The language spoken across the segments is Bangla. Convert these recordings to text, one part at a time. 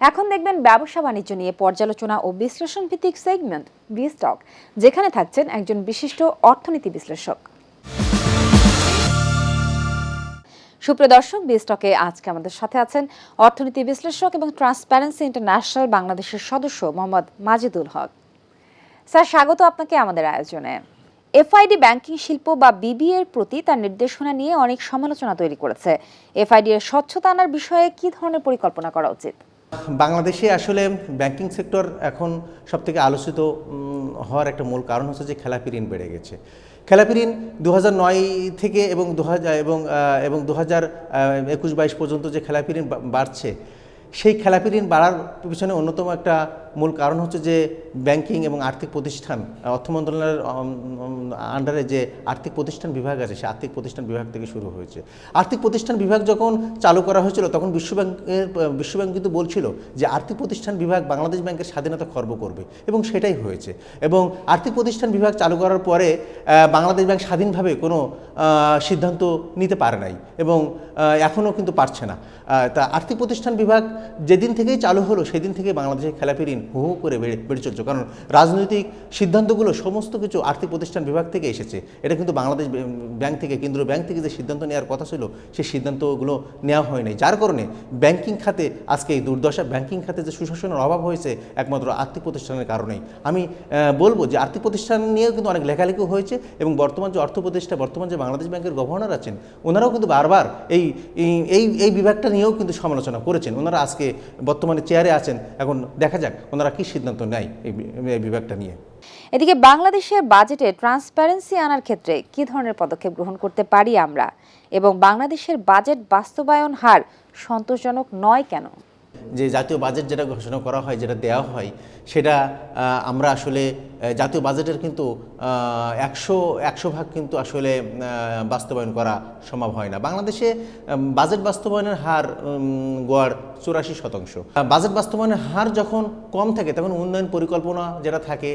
এখন দেখবেন ব্যবসা বাণিজ্য নিয়ে পর্যালোচনা ও বিশ্লেষণ ভিত্তিক সেগমেন্ট বি স্টক যেখানে থাকছেন একজন বিশিষ্ট অর্থনীতি বিশ্লেষক। সুপ্রিয় দর্শক বি স্টকে আজকে আমাদের সাথে আছেন অর্থনীতি বিশ্লেষক এবং ট্রান্সপারেন্সি ইন্টারন্যাশনাল বাংলাদেশের সদস্য মোহাম্মদ মাজিদুল হক। স্যার, স্বাগত আপনাকে আমাদের আয়োজনে। এফআইডি ব্যাংকিং শিল্প বা বিবিএ এর প্রতি তার নির্দেশনা নিয়ে অনেক সমালোচনা তৈরি করেছে। এফআইডি এর স্বচ্ছতা আনার বিষয়ে কি ধরনের পরিকল্পনা করা উচিত? বাংলাদেশে আসলে ব্যাংকিং সেক্টর এখন সব থেকে আলোচিত হওয়ার একটা মূল কারণ হচ্ছে যে খেলাপি ঋণ বেড়ে গেছে। খেলাপি ঋণ দু হাজার নয় থেকে এবং দু হাজার এবং এবং দু হাজার একুশ বাইশ পর্যন্ত যে খেলাপি ঋণ বাড়ছে সেই খেলাপি ঋণ বাড়ার পিছনে অন্যতম একটা মূল কারণ হচ্ছে যে ব্যাংকিং এবং আর্থিক প্রতিষ্ঠান অর্থ মন্ত্রণালয়ের আন্ডারে যে আর্থিক প্রতিষ্ঠান বিভাগ আছে, সেই আর্থিক প্রতিষ্ঠান বিভাগ থেকে শুরু হয়েছে। আর্থিক প্রতিষ্ঠান বিভাগ যখন চালু করা হয়েছিল, তখন বিশ্বব্যাংকের বিশ্বব্যাংক কিন্তু বলছিল যে আর্থিক প্রতিষ্ঠান বিভাগ বাংলাদেশ ব্যাংকের স্বাধীনতা খর্ব করবে এবং সেটাই হয়েছে। এবং আর্থিক প্রতিষ্ঠান বিভাগ চালু করার পরে বাংলাদেশ ব্যাংক স্বাধীনভাবে কোনো সিদ্ধান্ত নিতে পারে নাই এবং এখনও কিন্তু পারছে না। তা আর্থিক প্রতিষ্ঠান বিভাগ যেদিন থেকেই চালু হলো, সেদিন থেকে বাংলাদেশের খেলাপি ঋণ হু হু করে বেড়ে বেড়ে চলছে। কারণ রাজনৈতিক সিদ্ধান্তগুলো সমস্ত কিছু আর্থিক প্রতিষ্ঠান বিভাগ থেকে এসেছে। এটা কিন্তু বাংলাদেশ ব্যাংক- থেকে, কেন্দ্রীয় ব্যাংক থেকে যে সিদ্ধান্ত নেওয়ার কথা ছিল সেই সিদ্ধান্তগুলো নেওয়া হয় নাই যার কারণে ব্যাংকিং খাতে আজকে এই দুর্দশা, ব্যাংকিং খাতে যে সুশাসনের অভাব হয়েছে, একমাত্র আর্থিক প্রতিষ্ঠানের কারণেই। আমি বলব যে আর্থিক প্রতিষ্ঠান নিয়েও কিন্তু অনেক লেখালেখি হয়েছে এবং বর্তমান যে অর্থ প্রতিষ্ঠা, বর্তমান যে বাংলাদেশ ব্যাংকের গভর্নর আছেন, ওনারাও কিন্তু বারবার এই- এই এই বিভাগটা নিয়েও কিন্তু সমালোচনা করেছেন। ওনারা আজকে বর্তমানে চেয়ারে আছেন, এখন দেখা যাক ওনারা কি সিদ্ধান্ত নেয় এই বিভাগটা নিয়ে। এদিকে বাংলাদেশের বাজেটে ট্রান্সপারেন্সি আনার ক্ষেত্রে কি ধরনের পদক্ষেপ গ্রহণ করতে পারি আমরা? এবং বাংলাদেশের বাজেট বাস্তবায়ন হার সন্তোষজনক নয় কেন? যে জাতীয় বাজেট যেটা ঘোষণা করা হয়, যেটা দেওয়া হয়, সেটা আমরা আসলে জাতীয় বাজেটের কিন্তু একশো একশো ভাগ কিন্তু আসলে বাস্তবায়ন করা সম্ভব হয় না। বাংলাদেশে বাজেট বাস্তবায়নের হার গড় চুরাশি শতাংশ। বাজেট বাস্তবায়নের হার যখন কম থাকে তখন উন্নয়ন পরিকল্পনা যেটা থাকে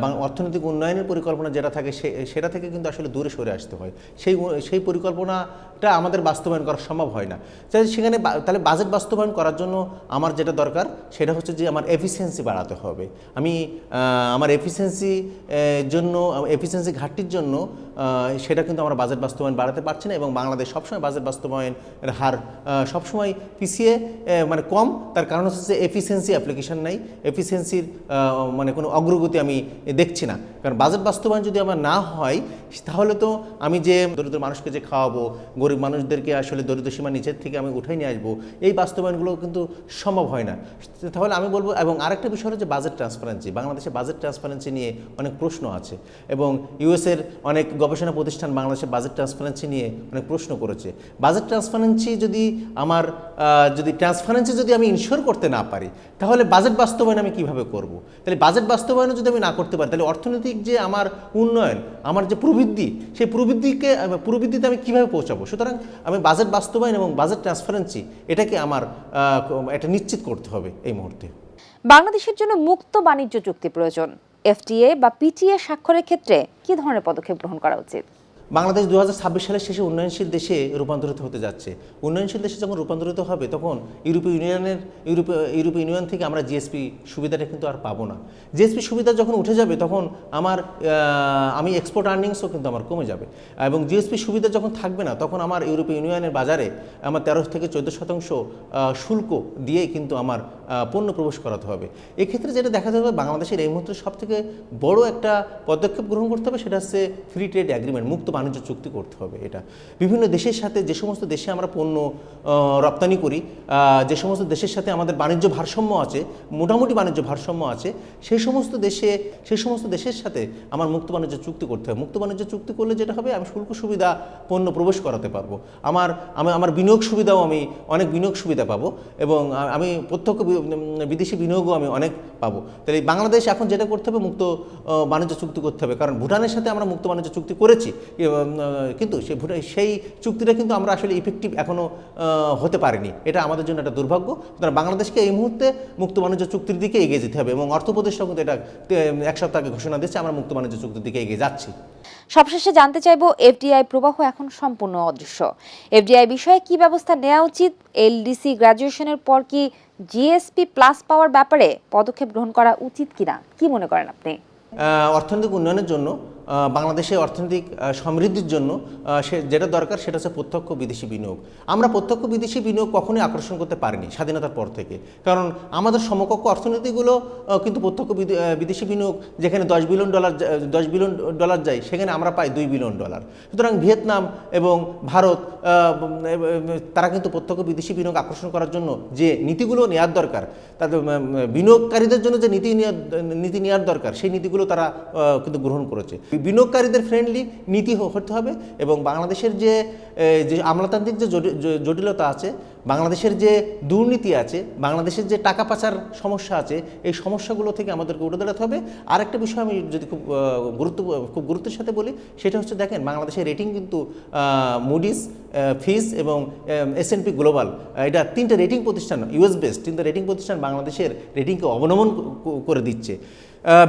বা অর্থনৈতিক উন্নয়নের পরিকল্পনা যেটা থাকে সেটা থেকে কিন্তু আসলে দূরে সরে আসতে হয়। সেই সেই পরিকল্পনাটা আমাদের বাস্তবায়ন করা সম্ভব হয় না। সেখানে তাহলে বাজেট বাস্তবায়ন করার জন্য আমার যেটা দরকার সেটা হচ্ছে যে আমার এফিসিয়েন্সি বাড়াতে হবে। আমি আমার এফিসিয়েন্সি জন্য এফিসিয়েন্সি ঘাটতির জন্য সেটা কিন্তু আমরা বাজেট বাস্তবায়ন বাড়াতে পারছি না এবং বাংলাদেশ সবসময় বাজেট বাস্তবায়নের হার সবসময় পিছিয়ে মানে কম। তার কারণ হচ্ছে যে এফিসিয়েন্সি অ্যাপ্লিকেশন নাই। এফিসিয়েন্সির মানে কোনো অগ্রগতি আমি দেখছি না। কারণ বাজেট বাস্তবায়ন যদি আমার না হয়, তাহলে তো আমি যে দরিদ্র মানুষকে যে খাওয়াবো, গরিব মানুষদেরকে আসলে দরিদ্র সীমা নিচের থেকে আমি উঠাই নিয়ে আসব, এই বাস্তবায়নগুলো কিন্তু সম্ভব হয় না। তাহলে আমি বলব, এবং আরেকটা বিষয় হচ্ছে বাজেট ট্রান্সপারেন্সি বাংলাদেশে বাজেট ট্রান্সপারেন্সি নিয়ে অনেক প্রশ্ন আছে, এবং ইউএসের অনেক গবেষণা প্রতিষ্ঠান বাংলাদেশের বাজেট ট্রান্সপারেন্সি নিয়ে অনেক প্রশ্ন করেছে। বাজেট ট্রান্সপারেন্সি যদি আমার যদি ট্রান্সপারেন্সি যদি আমি ইনশিওর করতে না পারি, তাহলে বাজেট বাস্তবায়ন আমি কীভাবে করব? তাহলে বাজেট বাস্তবায়ন যদি আমি না করতে পারি, তাহলে অর্থনৈতিক যে আমার উন্নয়ন, আমার যে প্রবৃদ্ধি, সেই প্রবৃদ্ধিকে, প্রবৃদ্ধিতে আমি কীভাবে পৌঁছাবো? সুতরাং আমি বাজেট বাস্তবায়ন এবং বাজেট ট্রান্সপারেন্সি এটাকে আমার এটা নিশ্চিত করতে হবে এই মুহূর্তে। বাংলাদেশের জন্য মুক্ত বাণিজ্য চুক্তি প্রয়োজন। এফটিএ বা পিটিএ স্বাক্ষরের ক্ষেত্রে কি ধরনের পদক্ষেপ গ্রহণ করা উচিত? বাংলাদেশ দু হাজার ছাব্বিশ সালের শেষে উন্নয়নশীল দেশে রূপান্তরিত হতে যাচ্ছে। উন্নয়নশীল দেশে যখন রূপান্তরিত হবে, তখন ইউরোপীয় ইউনিয়নের, ইউরোপীয় ইউরোপীয় ইউনিয়ন থেকে আমরা জিএসপি সুবিধাটা কিন্তু আর পাবো না। জিএসপি সুবিধা যখন উঠে যাবে, তখন আমার আমি এক্সপোর্ট আর্নিংসও কিন্তু আমার কমে যাবে। এবং জিএসপি সুবিধা যখন থাকবে না, তখন আমার ইউরোপীয় ইউনিয়নের বাজারে আমার তেরো থেকে চোদ্দ শতাংশ শুল্ক দিয়ে কিন্তু আমার পণ্য প্রবেশ করাতে হবে। এক্ষেত্রে যেটা দেখাতে হবে, বাংলাদেশের এই মুহূর্তে সবথেকে বড় একটা পদক্ষেপ গ্রহণ করতে হবে, সেটা হচ্ছে ফ্রি ট্রেড অ্যাগ্রিমেন্ট মুক্ত বাণিজ্য চুক্তি করতে হবে এটা। বিভিন্ন দেশের সাথে যে সমস্ত দেশে আমরা পণ্য রপ্তানি করি যে সমস্ত দেশের সাথে আমাদের বাণিজ্য ভারসাম্য আছে, মোটামুটি বাণিজ্য ভারসাম্য আছে, সেই সমস্ত দেশে, সেই সমস্ত দেশের সাথে আমার মুক্ত বাণিজ্য চুক্তি করতে হবে। মুক্ত বাণিজ্য চুক্তি করলে যেটা হবে, আমি শুল্ক সুবিধা পণ্য প্রবেশ করাতে পারব। আমার, আমি, আমার বিনিয়োগ সুবিধাও আমি অনেক বিনিয়োগ সুবিধা পাবো এবং আমি প্রত্যক্ষ বিদেশি বিনিয়োগও আমি অনেক পাবো। তাহলে বাংলাদেশ এখন যেটা করতে হবে, মুক্ত বাণিজ্য চুক্তি করতে হবে। কারণ ভুটানের সাথে আমরা মুক্ত বাণিজ্য চুক্তি করেছি কিন্তু ভুটান সেই চুক্তিটা কিন্তু আমরা আসলে ইফেক্টিভ এখনও হতে পারিনি। এটা আমাদের জন্য একটা দুর্ভাগ্য। সুতরাং বাংলাদেশকে এই মুহূর্তে মুক্ত বাণিজ্য চুক্তির দিকে এগিয়ে যেতে হবে এবং অর্থ উপদেষ্টাও কিন্তু এটা এক সপ্তাহ আগে ঘোষণা দিচ্ছে আমরা মুক্ত বাণিজ্য চুক্তির দিকে এগিয়ে যাচ্ছি। সবশেষে জানতে চাইব এফডিআই প্রবাহ এখন সম্পূর্ণ অদৃশ্য। এফডিআই বিষয়ে কি ব্যবস্থা নেওয়া উচিত? এলডিসি গ্রাজুয়েশনের পর কি জিএসপি প্লাস পাওয়ার ব্যাপারে পদক্ষেপ গ্রহণ করা উচিত কিনা? কি মনে করেন আপনি? অর্থনৈতিক উন্নয়নের জন্য বাংলাদেশের অর্থনৈতিক সমৃদ্ধির জন্য সে যেটা দরকার সেটা হচ্ছে প্রত্যক্ষ বিদেশি বিনিয়োগ। আমরা প্রত্যক্ষ বিদেশি বিনিয়োগ কখনোই আকর্ষণ করতে পারিনি স্বাধীনতার পর থেকে। কারণ আমাদের সমকক্ষ অর্থনীতিগুলো কিন্তু প্রত্যক্ষ বিদে- বিদেশি বিনিয়োগ যেখানে দশ বিলিয়ন ডলার দশ বিলিয়ন ডলার যায়, সেখানে আমরা পাই দুই বিলিয়ন ডলার। সুতরাং ভিয়েতনাম এবং ভারত তারা কিন্তু প্রত্যক্ষ বিদেশি বিনিয়োগ আকর্ষণ করার জন্য যে নীতিগুলো নেওয়ার দরকার, তাদের বিনিয়োগকারীদের জন্য যে নীতি নীতি নেওয়ার দরকার, সেই নীতিগুলো তারা কিন্তু গ্রহণ করেছে। বিনিয়োগকারীদের ফ্রেন্ডলি নীতি হতে হবে এবং বাংলাদেশের যে যে আমলাতান্ত্রিক যে জটিলতা আছে, বাংলাদেশের যে দুর্নীতি আছে, বাংলাদেশের যে টাকা পাচার সমস্যা আছে, এই সমস্যাগুলো থেকে আমাদেরকে উঠে দাঁড়াতে হবে। আরেকটা বিষয় আমি যদি খুব গুরুত্ব, খুব গুরুত্বের সাথে বলি, সেটা হচ্ছে দেখেন, বাংলাদেশের রেটিং কিন্তু মুডিস ফিস এবং এস এন পি গ্লোবাল এটা তিনটে রেটিং প্রতিষ্ঠান ইউএস বেসড তিনটে রেটিং প্রতিষ্ঠান বাংলাদেশের রেটিংকে অবনমন করে দিচ্ছে।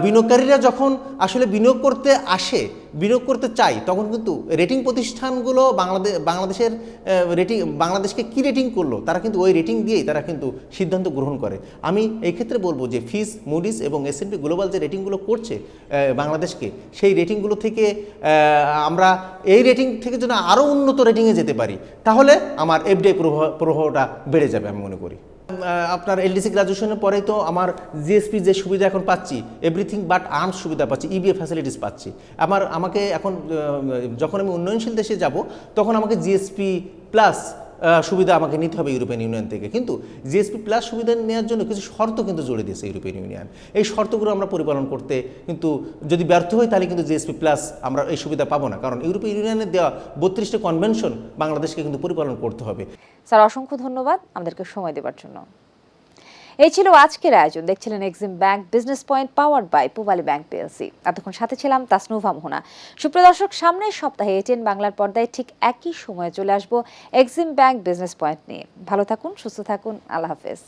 বিনিয়োগকারীরা যখন আসলে বিনিয়োগ করতে আসে, বিনিয়োগ করতে চায়, তখন কিন্তু রেটিং প্রতিষ্ঠানগুলো বাংলাদেশ বাংলাদেশের রেটিং বাংলাদেশকে কী রেটিং করল, তারা কিন্তু ওই রেটিং দিয়েই তারা কিন্তু সিদ্ধান্ত গ্রহণ করে। আমি এই ক্ষেত্রে বলব যে ফিস মুডিস এবং এস গ্লোবাল যে রেটিংগুলো করছে বাংলাদেশকে, সেই রেটিংগুলো থেকে আমরা এই রেটিং থেকে যেন আরও উন্নত রেটিংয়ে যেতে পারি, তাহলে আমার এফডিআই প্রভাব, প্রভাবটা বেড়ে যাবে আমি মনে করি। আপনার এলডিসি গ্রাজুয়েশনের পরেই তো আমার জিএসপি যে সুবিধা এখন পাচ্ছি এভরিথিং বাট আর্মস সুবিধা পাচ্ছি ইবিএ ফ্যাসিলিটিস পাচ্ছি। আমার, আমাকে এখন যখন আমি উন্নয়নশীল দেশে যাব, তখন আমাকে জিএসপি প্লাস সুবিধা আমাকে নিতে হবে ইউরোপিয়ান ইউনিয়ন থেকে। কিন্তু জিএসপি প্লাস সুবিধা নেওয়ার জন্য কিছু শর্ত কিন্তু জুড়ে দিয়েছে ইউরোপিয়ান ইউনিয়ন। এই শর্তগুলো আমরা পরিপালন করতে কিন্তু যদি ব্যর্থ হই তাহলে কিন্তু জিএসপি প্লাস আমরা এই সুবিধা পাবো না। কারণ ইউরোপিয়ান ইউনিয়নের দেওয়া বত্রিশটা কনভেনশন বাংলাদেশকে কিন্তু পরিপালন করতে হবে। স্যার, অসংখ্য ধন্যবাদ আমাদেরকে সময় দেওয়ার জন্য। এই ছিল আজকের আয়োজন। দেখছিলেন Exim bank business point power by Pubali bank PLC এতক্ষণ সাথে ছিলাম তাসনুভা মোহনা। সুপ্রিয় দর্শক, সামনের সপ্তাহে এটিএন বাংলার পর্দায় ঠিক একই সময়ে চলে আসব এক্সিম ব্যাংক বিজনেস পয়েন্ট নিয়ে। ভালো থাকুন, সুস্থ থাকুন, আল্লাহ হাফেজ।